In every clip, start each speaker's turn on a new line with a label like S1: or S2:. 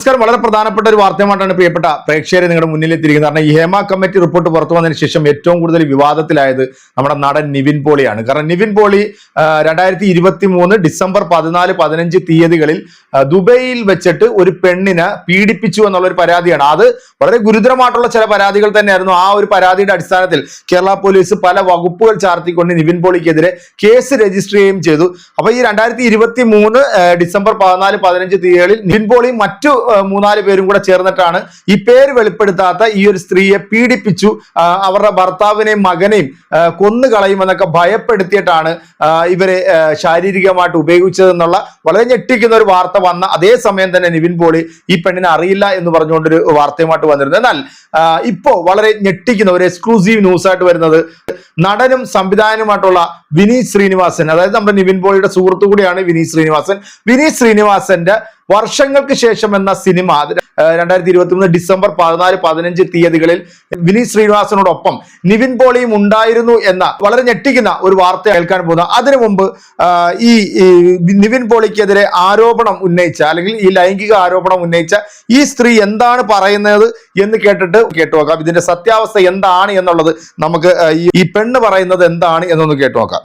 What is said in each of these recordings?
S1: നമസ്കാരം. വളരെ പ്രധാനപ്പെട്ട ഒരു വാർത്തയുമായിട്ടാണ് പ്രിയപ്പെട്ട പ്രേക്ഷകരെ നിങ്ങളുടെ മുന്നിലെത്തിയിരിക്കുന്നത്. കാരണം ഈ ഹേമ കമ്മിറ്റി റിപ്പോർട്ട് പുറത്തു വന്നതിന് ശേഷം ഏറ്റവും കൂടുതൽ വിവാദത്തിലായത് നമ്മുടെ നടൻ നിവിൻ പോളിയാണ്. കാരണം നിവിൻ പോളി രണ്ടായിരത്തി ഇരുപത്തി മൂന്ന് ഡിസംബർ പതിനാല് പതിനഞ്ച് തീയതികളിൽ ദുബൈയിൽ വെച്ചിട്ട് ഒരു പെണ്ണിനെ പീഡിപ്പിച്ചു എന്നുള്ള ഒരു പരാതിയാണ്. അത് വളരെ ഗുരുതരമായിട്ടുള്ള ചില പരാതികൾ തന്നെയായിരുന്നു. ആ ഒരു പരാതിയുടെ അടിസ്ഥാനത്തിൽ കേരള പോലീസ് പല വകുപ്പുകൾ ചാർത്തിക്കൊണ്ട് നിവിൻ പോളിക്കെതിരെ കേസ് രജിസ്റ്റർ ചെയ്യുകയും ചെയ്തു. അപ്പൊ ഈ രണ്ടായിരത്തി ഡിസംബർ പതിനാല് പതിനഞ്ച് തീയതികളിൽ നിവിൻ പോളിയും മറ്റു മൂന്നാൽ പേരും കൂടെ ചേർന്നിട്ടാണ് ഈ പേര് വെളിപ്പെടുത്താത്ത ഈ ഒരു സ്ത്രീയെ പീഡിപ്പിച്ചു. അവരുടെ ഭർത്താവിനെയും മകനെയും കൊന്നു കളയുമെന്നൊക്കെ ഭയപ്പെടുത്തിയിട്ടാണ് ഇവരെ ശാരീരികമായിട്ട് ഉപയോഗിച്ചതെന്നുള്ള വളരെ ഞെട്ടിക്കുന്ന ഒരു വാർത്ത വന്ന അതേ സമയം തന്നെ നിവിൻ പോളി ഈ പെണ്ണിനെ അറിയില്ല എന്ന് പറഞ്ഞുകൊണ്ടൊരു വാർത്തയുമായിട്ട് വന്നിരുന്നു. എന്നാൽ ഇപ്പോ വളരെ ഞെട്ടിക്കുന്ന ഒരു എക്സ്ക്ലൂസീവ് ന്യൂസ് ആയിട്ട് വരുന്നത് നടനും സംവിധായകനുമായിട്ടുള്ള വിനീത് ശ്രീനിവാസൻ അതായത് നമ്മുടെ നിവിൻ പോളിയുടെ സുഹൃത്തു കൂടിയാണ് വിനീത് ശ്രീനിവാസൻ. വിനീത് ശ്രീനിവാസന്റെ വർഷങ്ങൾക്ക് ശേഷം എന്ന സിനിമ രണ്ടായിരത്തി ഇരുപത്തി മൂന്ന് ഡിസംബർ പതിനാല് പതിനഞ്ച് തീയതികളിൽ വിനീത് ശ്രീനിവാസനോടൊപ്പം നിവിൻ പോളിയും ഉണ്ടായിരുന്നു എന്ന വളരെ ഞെട്ടിക്കുന്ന ഒരു വാർത്ത കേൾക്കാൻ പോകുന്ന. അതിനു മുമ്പ് ഈ നിവിൻ പോളിക്കെതിരെ ആരോപണം ഉന്നയിച്ച അല്ലെങ്കിൽ ഈ ലൈംഗിക ആരോപണം ഉന്നയിച്ച ഈ സ്ത്രീ എന്താണ് പറയുന്നത് എന്ന് കേട്ടിട്ട് കേട്ടു നോക്കാം. ഇതിന്റെ സത്യാവസ്ഥ എന്താണ് എന്നുള്ളത് നമുക്ക് ഈ പെണ്ണ് പറയുന്നത് എന്താണ് എന്നൊന്ന് കേട്ടു നോക്കാം.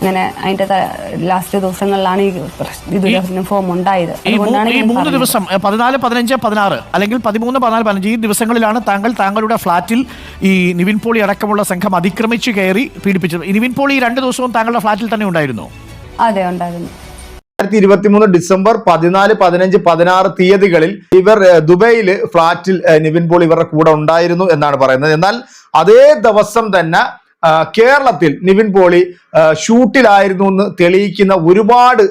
S2: അങ്ങനെ അതിന്റെ ലാസ്റ്റ് ദിവസങ്ങളിലാണ് ഈ പ്രശ്- ഫോം ഉണ്ടായത്.
S3: ഈ മൂന്ന് ദിവസം പതിനാല് പതിനഞ്ച് പതിനാറ് അല്ലെങ്കിൽ പതിമൂന്ന് പതിനാല് പതിനഞ്ച് ഈ ദിവസങ്ങളിലാണ് താങ്കൾ താങ്കളുടെ ഫ്ളാറ്റിൽ ഈ നിവിൻ പോളി അടക്കമുള്ള സംഘം അതിക്രമിച്ച് കയറി പീഡിപ്പിച്ചത്. നിവിൻ പോളി ഈ രണ്ട് ദിവസവും താങ്കളുടെ ഫ്ളാറ്റിൽ തന്നെ ഉണ്ടായിരുന്നു?
S2: അതെ ഉണ്ടായിരുന്നു.
S1: രണ്ടായിരത്തി ഇരുപത്തി മൂന്ന് ഡിസംബർ പതിനാല് പതിനഞ്ച് പതിനാറ് തീയതികളിൽ ഇവർ ദുബൈയിൽ ഫ്ളാറ്റിൽ നിവിൻ പോൾ ഇവരുടെ കൂടെ ഉണ്ടായിരുന്നു എന്നാണ് പറയുന്നത്. എന്നാൽ അതേ ദിവസം തന്നെ കേരളത്തിൽ നിവിൻ പോളി ഷൂട്ടിലായിരുന്നു എന്ന് തെളിയിക്കുന്ന ഒരുപാട്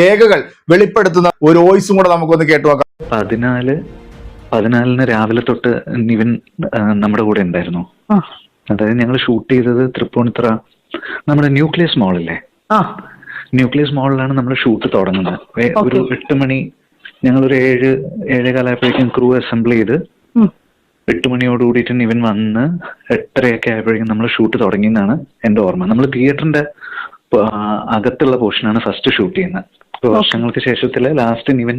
S1: രേഖകൾ വെളിപ്പെടുത്തുന്ന ഒരു വോയിസും കൂടെ നമുക്കൊന്ന് കേട്ടു നോക്കാം.
S4: പതിനാല് പതിനാലിന് രാവിലെ തൊട്ട് നിവിൻ നമ്മുടെ കൂടെ ഉണ്ടായിരുന്നു. അതായത് ഞങ്ങൾ ഷൂട്ട് ചെയ്തത് തൃപ്പൂണിത്തറ നമ്മുടെ ന്യൂക്ലിയസ് മോളില്ലേ? ന്യൂക്ലിയസ് മോളിലാണ് നമ്മൾ ഷൂട്ട് തുടങ്ങുന്നത്. ഒരു എട്ട് മണി ഞങ്ങൾ ഞങ്ങളൊരു ഏഴ് ഏഴേ കാലായപ്പോഴേക്കും ക്രൂ അസംബിൾ ചെയ്ത് എട്ട് മണിയോട് കൂടിയിട്ട് ഇവൻ വന്ന് എട്ടരയൊക്കെ ആയപ്പോഴേക്കും നമ്മൾ ഷൂട്ട് തുടങ്ങി എന്നാണ് എന്റെ ഓർമ്മ. നമ്മൾ തിയേറ്ററിന്റെ അകത്തുള്ള പോർഷനാണ് ഫസ്റ്റ് ഷൂട്ട് ചെയ്യുന്നത്. ഇപ്പൊ വർഷങ്ങൾക്ക് ശേഷത്തിൽ ലാസ്റ്റ് ഇവൻ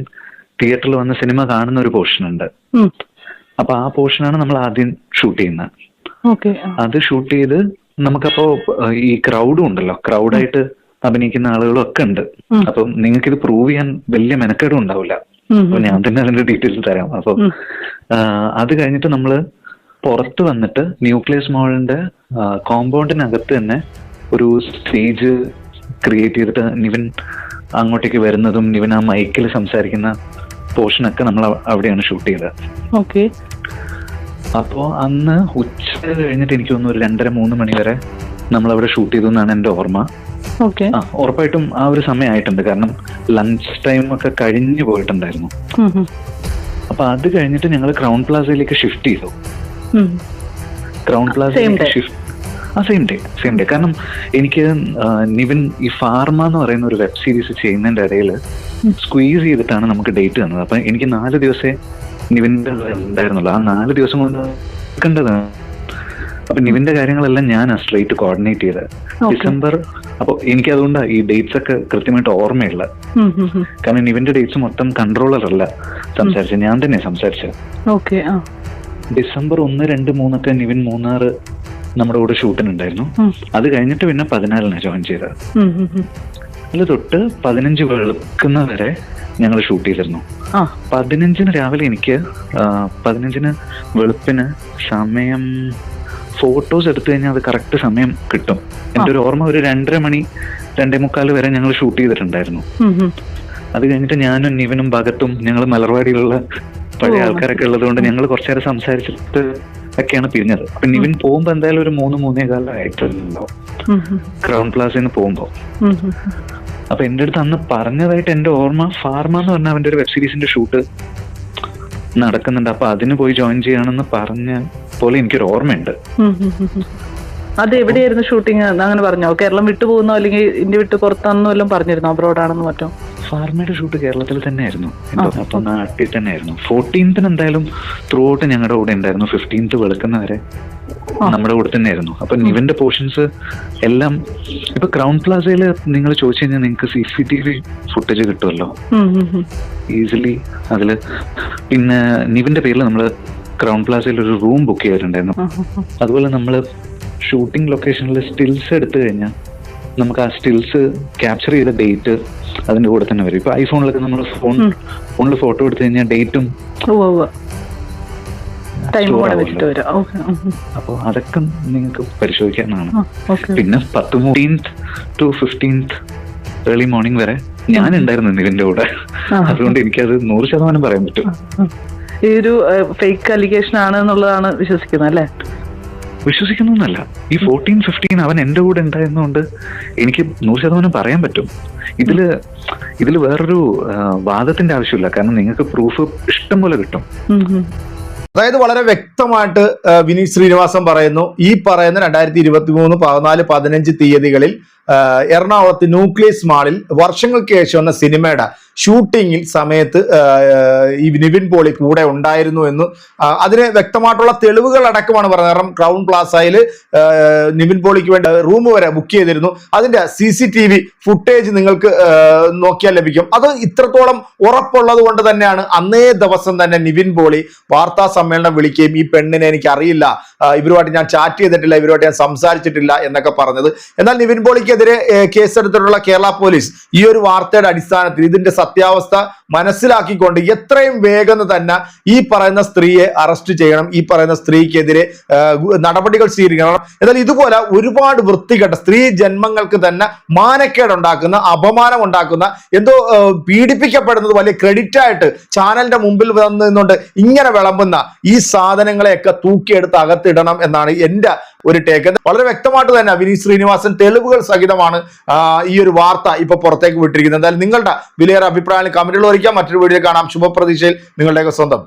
S4: തിയേറ്ററിൽ വന്ന് സിനിമ കാണുന്ന ഒരു പോർഷൻ ഉണ്ട് അപ്പൊ ആ പോർഷനാണ് നമ്മൾ ആദ്യം ഷൂട്ട് ചെയ്യുന്നത്. അത് ഷൂട്ട് ചെയ്ത് നമുക്കപ്പോ ഈ ക്രൗഡും ഉണ്ടല്ലോ. ക്രൗഡായിട്ട് അഭിനയിക്കുന്ന ആളുകളും ഒക്കെ ഉണ്ട് അപ്പം നിങ്ങൾക്ക് ഇത് പ്രൂവ് ചെയ്യാൻ വലിയ മെനക്കേടും ഉണ്ടാവില്ല. അപ്പൊ ഞാൻ തന്നെ അതിന്റെ ഡീറ്റെയിൽസ് തരാം. അപ്പൊ അത് കഴിഞ്ഞിട്ട് നമ്മൾ പുറത്ത് വന്നിട്ട് ന്യൂക്ലിയസ് മോളിന്റെ കോമ്പൗണ്ടിനകത്ത് തന്നെ ഒരു സ്റ്റേജ് ക്രിയേറ്റ് ചെയ്തിട്ട് നിവൻ അങ്ങോട്ടേക്ക് വരുന്നതും നിവിൻ ആ മൈക്കിൽ സംസാരിക്കുന്ന പോർഷനൊക്കെ നമ്മൾ അവിടെയാണ് ഷൂട്ട് ചെയ്തത്.
S5: ഓക്കെ.
S4: അപ്പോ അന്ന് ഉച്ച കഴിഞ്ഞിട്ട് എനിക്ക് തോന്നുന്നു ഒരു രണ്ടര മൂന്ന് മണി വരെ നമ്മൾ അവിടെ ഷൂട്ട് ചെയ്തു എന്നാണ് എന്റെ ഓർമ്മ. ആ ഉറപ്പായിട്ടും ആ ഒരു സമയമായിട്ടുണ്ട്. കാരണം ലഞ്ച് ടൈം ഒക്കെ കഴിഞ്ഞു പോയിട്ടുണ്ടായിരുന്നു. അപ്പൊ അത് കഴിഞ്ഞിട്ട് ഞങ്ങൾ ക്രൗൺ പ്ലാസയിലേക്ക് ഷിഫ്റ്റ് ചെയ്തു. ക്രൗൺ പ്ലാസയിലേക്ക് ഷിഫ്റ്റ് ആ സെയിം ഡേ സെയിം ഡേ കാരണം എനിക്ക് നിവിൻ ഈ ഫാർമ എന്ന് പറയുന്ന ഒരു വെബ് സീരീസ് ചെയ്യുന്നതിന്റെ ഇടയിൽ സ്ക്വീസ് ചെയ്തിട്ടാണ് നമുക്ക് ഡേറ്റ് തന്നത്. അപ്പൊ എനിക്ക് നാല് ദിവസേ നിവിന്റെ ഉണ്ടായിരുന്നുള്ളൂ. ആ നാല് ദിവസം കൊണ്ട് കണ്ടതാണ്. അപ്പൊ നിവിന്റെ കാര്യങ്ങളെല്ലാം ഞാൻ സ്ട്രേറ്റ് കോർഡിനേറ്റ് ചെയ്ത്. ഡിസംബർ അപ്പൊ എനിക്ക് അതുകൊണ്ട് ഈ ഡേറ്റ്സ് ഒക്കെ കൃത്യമായിട്ട് ഓർമ്മയുള്ള കാരണം നിവിന്റെ ഡേറ്റ്സ് മൊത്തം കൺട്രോളർ അല്ല സംസാരിച്ചത് ഞാൻ തന്നെ സംസാരിച്ചത് ഡിസംബർ ഒന്ന് രണ്ട് മൂന്നൊക്കെ നിവിൻ മൂന്നാറ് നമ്മുടെ കൂടെ ഷൂട്ടിനുണ്ടായിരുന്നു. അത് കഴിഞ്ഞിട്ട് പിന്നെ പതിനാലിനാണ് ജോയിൻ ചെയ്തത് അതിൽ തൊട്ട് പതിനഞ്ച് വെളുക്കുന്ന വരെ ഞങ്ങൾ ഷൂട്ട് ചെയ്തിരുന്നു. പതിനഞ്ചിന് രാവിലെ എനിക്ക് പതിനഞ്ചിന് വെളുപ്പിന് സമയം ഫോട്ടോസ് എടുത്തു കഴിഞ്ഞാൽ അത് കറക്റ്റ് സമയം കിട്ടും. എന്റെ ഒരു ഓർമ്മ ഒരു രണ്ടര മണി രണ്ടേ മുക്കാൽ വരെ ഞങ്ങൾ ഷൂട്ട് ചെയ്തിട്ടുണ്ടായിരുന്നു. അത് കഴിഞ്ഞിട്ട് ഞാനും നിവനും ഭഗത്തും ഞങ്ങൾ മലർവാടിയിലുള്ള പഴയ ആൾക്കാരൊക്കെ ഉള്ളത് കൊണ്ട് ഞങ്ങൾ കുറച്ചു നേരം സംസാരിച്ചിട്ട് ഒക്കെയാണ് പിരിഞ്ഞത്. അപ്പൊ നിവിൻ പോകുമ്പോ എന്തായാലും ഒരു മൂന്ന് മൂന്നേ കാലം ആയിട്ടുണ്ടോ ക്രൗൺ പ്ലാസിൽ നിന്ന് പോകുമ്പോ. അപ്പൊ എന്റെ അടുത്ത് അന്ന് പറഞ്ഞതായിട്ട് എന്റെ ഓർമ്മ ഫാർമ എന്ന് പറഞ്ഞ അവന്റെ ഒരു വെബ് സീരീസിന്റെ ഷൂട്ട് നടക്കുന്നുണ്ട്. അപ്പൊ അതിന് പോയി ജോയിൻ ചെയ്യണമെന്ന് പറഞ്ഞ പോലെ എനിക്കൊരു ഓർമ്മയുണ്ട്.
S5: അത് എവിടെയായിരുന്നു ഷൂട്ടിംഗ് അങ്ങനെ പറഞ്ഞോ? കേരളം വിട്ടുപോകുന്നോ? അല്ലെങ്കിൽ ഇന്ത്യ വിട്ട് പുറത്താണെന്നോ എല്ലാം പറഞ്ഞിരുന്നോ? അബ്രോഡാണെന്ന് മറ്റോ?
S4: ഫാർമയുടെ ഷൂട്ട് കേരളത്തിൽ തന്നെയായിരുന്നു. ആയിരുന്നു അപ്പൊ നാട്ടിൽ തന്നെയായിരുന്നു. ഫോർട്ടീൻത്തിന് എന്തായാലും ത്രൂ ഔട്ട് ഞങ്ങളുടെ കൂടെ ഉണ്ടായിരുന്നു. ഫിഫ്റ്റീൻത്ത് വെളുക്കുന്ന വരെ നമ്മുടെ കൂടെ തന്നെ ആയിരുന്നു അപ്പൊ നിവിന്റെ പോർഷൻസ് എല്ലാം ഇപ്പൊ ക്രൗൺ പ്ലാസയിൽ നിങ്ങൾ ചോദിച്ചു കഴിഞ്ഞാൽ നിങ്ങൾക്ക് C C T V footage കിട്ടുമല്ലോ. ഈസിലി അതിൽ പിന്നെ നിവിന്റെ പേരിൽ നമ്മൾ ക്രൗൺ പ്ലാസയിൽ ഒരു റൂം ബുക്ക് ചെയ്തിട്ടുണ്ടായിരുന്നു. അതുപോലെ നമ്മൾ ഷൂട്ടിംഗ് ലൊക്കേഷനിൽ സ്റ്റിൽസ് എടുത്തു കഴിഞ്ഞാൽ നമുക്ക് ആ സ്റ്റിൽസ് ക്യാപ്ചർ ചെയ്ത ഡേറ്റ് അതിന്റെ കൂടെ തന്നെ വരും. ഇപ്പൊ ഐഫോണിലൊക്കെ നമ്മൾ ഫോൺ ഫോണിൽ ഫോട്ടോ എടുത്തു കഴിഞ്ഞാൽ ഡേറ്റും അപ്പോ അതൊക്കെ നിങ്ങൾക്ക്
S5: പരിശോധിക്കാനാണ്
S4: പിന്നെ പത്ത് fourteenth to fifteenth early morning വരെ ഞാൻ ഉണ്ടായിരുന്നു നിവിന്റെ കൂടെ. അതുകൊണ്ട് എനിക്കത് നൂറ് ശതമാനം പറയാൻ പറ്റും.
S5: ഈ ഒരു ഫേക്ക് അലിഗേഷൻ ആണ് എന്നുള്ളതാണ് വിശ്വസിക്കുന്നത് അല്ലേ?
S4: വിശ്വസിക്കുന്നൊന്നല്ല. ഈ ഫോർട്ടീൻ ഫിഫ്റ്റീൻ അവൻ എന്റെ കൂടെ ഉണ്ടായിരുന്നുകൊണ്ട് എനിക്ക് നൂറ് ശതമാനം പറയാൻ പറ്റും. ഇതിൽ ഇതിൽ വേറൊരു വാദത്തിന്റെ ആവശ്യമില്ല. കാരണം നിങ്ങൾക്ക് പ്രൂഫ് ഇഷ്ടം പോലെ കിട്ടും.
S1: അതായത് വളരെ വ്യക്തമായിട്ട് വിനീത് ശ്രീനിവാസം പറയുന്നു. ഈ പറയുന്ന രണ്ടായിരത്തി ഇരുപത്തി മൂന്ന് പതിനാല് പതിനഞ്ച് തീയതികളിൽ എറണാകുളത്ത് ന്യൂക്ലിയസ് മാളിൽ വർഷങ്ങൾക്ക് ശേഷം വന്ന സിനിമയുടെ ഷൂട്ടിങ്ങിൽ സമയത്ത് ഈ നിവിൻ പോളി കൂടെ ഉണ്ടായിരുന്നു എന്ന് അതിന് വ്യക്തമായിട്ടുള്ള തെളിവുകൾ അടക്കമാണ് പറഞ്ഞത്. കാരണം ക്രൗൺ പ്ലാസയിൽ നിവിൻ പോളിക്ക് വേണ്ട റൂം വരെ ബുക്ക് ചെയ്തിരുന്നു. അതിന്റെ C C T V footage നിങ്ങൾക്ക് നോക്കിയാൽ ലഭിക്കും. അത് ഇത്രത്തോളം ഉറപ്പുള്ളത് കൊണ്ട് തന്നെയാണ് അന്നേ ദിവസം തന്നെ നിവിൻ പോളി വാർത്താ സമ്മേളനം വിളിക്കുകയും ഈ പെണ്ണിനെ എനിക്ക് അറിയില്ല ഇവരുമായിട്ട് ഞാൻ ചാറ്റ് ചെയ്തിട്ടില്ല ഇവരുമായിട്ട് ഞാൻ സംസാരിച്ചിട്ടില്ല എന്നൊക്കെ പറഞ്ഞത്. എന്നാൽ നിവിൻ പോളിക്കെതിരെ ഏ, കേസെടുത്തിട്ടുള്ള കേരള പോലീസ് ഈ ഒരു വാർത്തയുടെ അടിസ്ഥാനത്തിൽ ഇതിന്റെ സത്യാവസ്ഥ മനസ്സിലാക്കിക്കൊണ്ട് എത്രയും വേഗം തന്നെ ഈ പറയുന്ന സ്ത്രീയെ അറസ്റ്റ് ചെയ്യണം ഈ പറയുന്ന സ്ത്രീക്കെതിരെ നടപടികൾ സ്വീകരിക്കണം. എന്നാൽ ഇതുപോലെ ഒരുപാട് വൃത്തികെട്ട സ്ത്രീ ജന്മങ്ങൾക്ക് തന്നെ മാനക്കേട് ഉണ്ടാക്കുന്ന അപമാനം ഉണ്ടാക്കുന്ന എന്തോ പീഡിപ്പിക്കപ്പെടുന്നത് വലിയ ക്രെഡിറ്റ് ആയിട്ട് ചാനലിന്റെ മുമ്പിൽ വന്ന് നിന്നുകൊണ്ട് ഇങ്ങനെ വിളമ്പുന്ന ഈ സാധനങ്ങളെയൊക്കെ തൂക്കിയെടുത്ത് അകത്തിടണം എന്നാണ് എന്റെ ഒരു ടേക്ക് വളരെ വ്യക്തമായിട്ട് തന്നെ വിനീത് ശ്രീനിവാസൻ തെളിവുകൾ സഹിതമാണ് ഈ ഒരു വാർത്ത ഇപ്പൊ പുറത്തേക്ക് വിട്ടിരിക്കുന്നത്. എന്തായാലും നിങ്ങളുടെ വിലയേറെ അഭിപ്രായങ്ങൾ കമന്റുകൾ അറിയിക്കാം മറ്റൊരു വീഡിയോ കാണാം. ശുഭപ്രതീക്ഷയിൽ നിങ്ങളുടെയൊക്കെ സ്വന്തം